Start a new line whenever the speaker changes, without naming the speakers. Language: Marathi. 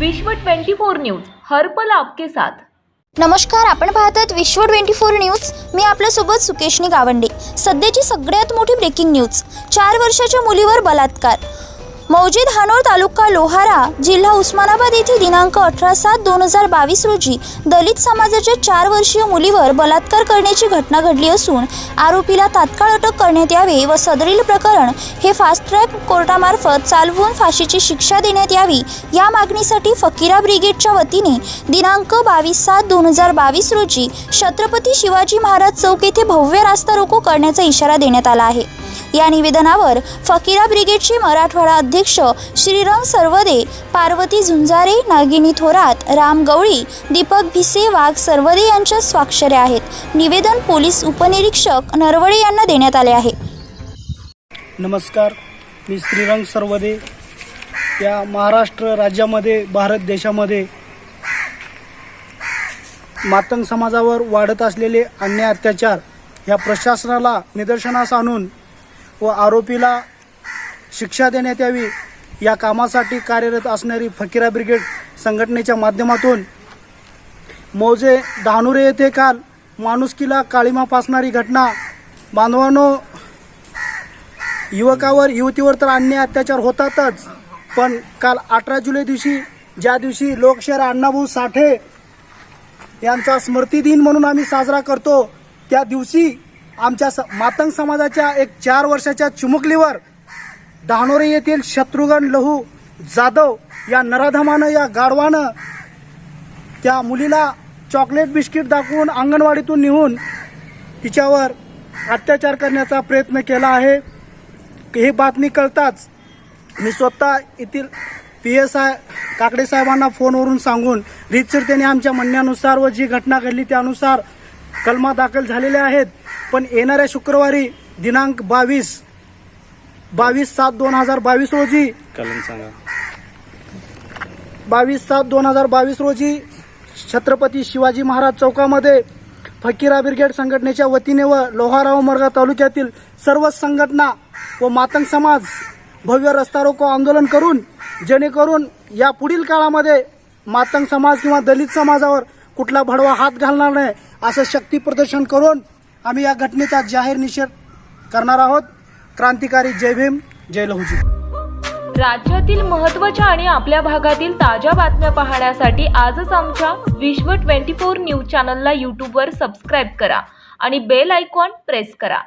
विश्व 24 न्यूज हरपल आपके साथ.
नमस्कार आपण पाहतात विश्व ट्वेंटी फोर न्यूज. मी आपल्यासोबत सुकेशनी गावंडे. सध्याची सगळ्यात मोठी ब्रेकिंग न्यूज चार वर्षाच्या मुलीवर बलात्कार. मौजी धानोर तालुका लोहारा जिल्हा उस्मानाबाद येथे दिनांक अठरा सात दोन हजार बावीस रोजी दलित समाजाच्या चार वर्षीय मुलीवर बलात्कार करण्याची घटना घडली असून आरोपीला तात्काळ अटक करण्यात यावे व सदरील प्रकरण हे फास्ट ट्रॅक कोर्टामार्फत चालवून फाशीची शिक्षा देण्यात यावी या मागणीसाठी फकीरा ब्रिगेडच्या वतीने दिनांक बावीस सात दोन हजार बावीस रोजी छत्रपती शिवाजी महाराज चौक येथे भव्य रास्ता रोको करण्याचा इशारा देण्यात आला आहे. या निवेदनावर फकीरा ब्रिगेडचे मराठवाडा अध्यक्ष श्रीराम सर्वदे पार्वती झुंजारे नागिनी थोरात राम गवळी दीपक भिसे वाघ सर्वदे यांच्या स्वाक्षऱ्या आहेत. निवेदन पोलीस उपनिरीक्षक नरवडे यांना देण्यात आले आहे.
नमस्कार. मी श्रीरंग सर्वदे. या महाराष्ट्र राज्यामध्ये भारत देशामध्ये मातंग समाजावर वाढत असलेले अन्याय अत्याचार या प्रशासनाला निदर्शनास आणून व आरोपीला शिक्षा देण्यात यावी या कामासाठी कार्यरत असणारी फकीरा ब्रिगेड संघटनेच्या माध्यमातून मौजे धानुरे येथे काल माणुसकीला काळीमा फासणारी घटना. बांधवानो युवकावर युवतीवर तर अन्याय अत्याचार होतातच पण काल अठरा जुलै दिवशी ज्या दिवशी लोकशाहीर अण्णाभाऊ साठे यांचा स्मृती दिन म्हणून आम्ही साजरा करतो त्या दिवशी आमच्या स मातंग समाजाच्या एक चार वर्षाच्या चिमुकलीवर डहाणोरे येथील शत्रुघ्न लहू जाधव या नराधमानं या गाढवानं त्या मुलीला चॉकलेट बिस्किट दाखवून अंगणवाडीतून निघून तिच्यावर अत्याचार करण्याचा प्रयत्न केला आहे. ही बातमी कळताच मी स्वतः येथील पी एस आय काकडे साहेबांना फोनवरून सांगून रीतसर त्यांनी आमच्या म्हणण्यानुसार व जी घटना घडली त्यानुसार कलमा दाखल झालेल्या आहेत. पण येणाऱ्या शुक्रवारी दिनांक बावीस बावीस सात दोन हजार बावीस रोजी
कलम सांगा.
बावीस सात दोन हजार बावीस रोजी छत्रपती शिवाजी महाराज चौकामध्ये फकीरा ब्रिगेड संघटनेच्या वतीने व लोहाराव मरगा तालुक्यातील सर्व संघटना व मातंग समाज भव्य रस्ता रोको आंदोलन करून जेणेकरून या पुढील काळामध्ये मातंग समाज किंवा दलित समाजावर कुठला भडवा हात घालणार नाही असं शक्ती प्रदर्शन करून आम्ही या घटनेचा जाहीर निषेध करणार आहोत. क्रांतिकारी जय भीम जय लहुजी.
राज्यातील महत्त्वाच्या आणि आपल्या भागातील ताज्या बातम्या पाहण्यासाठी आजच आमच्या विश्व 24 न्यूज चॅनलला यूट्यूबवर सबस्क्राईब करा आणि बेल आयकॉन प्रेस करा.